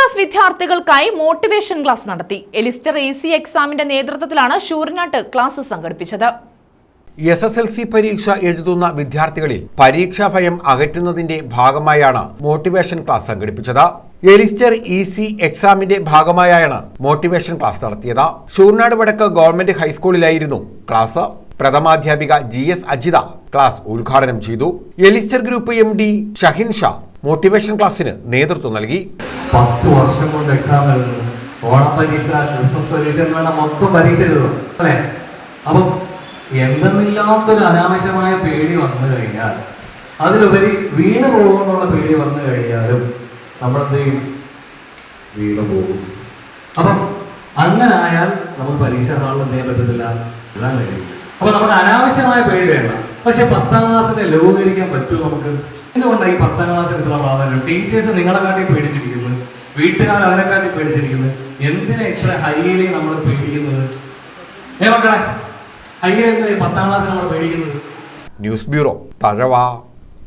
Class വിദ്യാർത്ഥികൾക്കായി motivation class നടത്തി. എലിസ്റ്റർ A C എക്സാമിന്റെ നേതൃത്വത്തിലാണ് ഷൂറിനാട്ട് ക്ലാസ് സംഘടിപ്പിച്ചത്. എസ് എസ് എൽ സി പരീക്ഷ എഴുതുന്ന വിദ്യാർത്ഥികളിൽ പരീക്ഷാ ഭയം അകറ്റുന്നതിന്റെ ഭാഗമായാണ് മോട്ടിവേഷൻ ക്ലാസ് സംഘടിപ്പിച്ചത്. എലിസ്റ്റർ ഇ സി എക്സാമിന്റെ ഭാഗമായാണ് മോട്ടിവേഷൻ ക്ലാസ് നടത്തിയത്. ഷൂർനാട് വടക്ക് ഗവൺമെന്റ് ഹൈസ്കൂളിലായിരുന്നു ക്ലാസ്. പ്രഥമാധ്യാപിക ജി എസ് അജിത ക്ലാസ് ഉദ്ഘാടനം ചെയ്തു. Elister group M D Shahin Shah motivation ക്ലാസ്സിന് നേതൃത്വം നൽകി. പത്ത് വർഷം കൊണ്ട് എക്സാം എഴുതുന്നു. ഓണപ്പരീക്ഷ ക്രിസ്മസ് പരീക്ഷ എന്ന് വേണം മൊത്തം പരീക്ഷ എഴുതും അല്ലേ? അപ്പം എന്തെന്നില്ലാത്തൊരു അനാവശ്യമായ പേടി വന്നു കഴിഞ്ഞാൽ അതിലുപരി വീണ് പോകുമെന്നുള്ള പേടി വന്നു കഴിഞ്ഞാലും നമ്മളെന്ത് ചെയ്യും വീണ് പോകും. അപ്പം അങ്ങനെ ആയാൽ നമുക്ക് പരീക്ഷ ഹാളിൽ എന്ത് പറ്റത്തില്ല? എഴുതാൻ കഴിയും അപ്പൊ നമുക്ക് അനാവശ്യമായ പേടി വേണ്ട. പക്ഷെ പത്താം ക്ലാസ്സിനെ ലഘൂകരിക്കാൻ പറ്റുമോ നമുക്ക്. എന്തുകൊണ്ടാണ് ഈ പത്താം ക്ലാസ്സിൽ ഇത്ര പ്രാധാന്യം? ടീച്ചേഴ്സ് നിങ്ങളെ കാട്ടി പേടിച്ചിരിക്കുന്നത്? വീട്ടുകാർ അവരെ കാട്ടി പേടിച്ചിരിക്കുന്നത്? എന്തിനാ ഇത്ര ഹൈലി നമ്മൾ പേടിക്കുന്നത്? ഏ മക്കളെ ഹൈലി എന്തിനാ പത്താം ക്ലാസ്സിൽ നമ്മൾ പേടിക്കുന്നത്? News bureau Thazhava.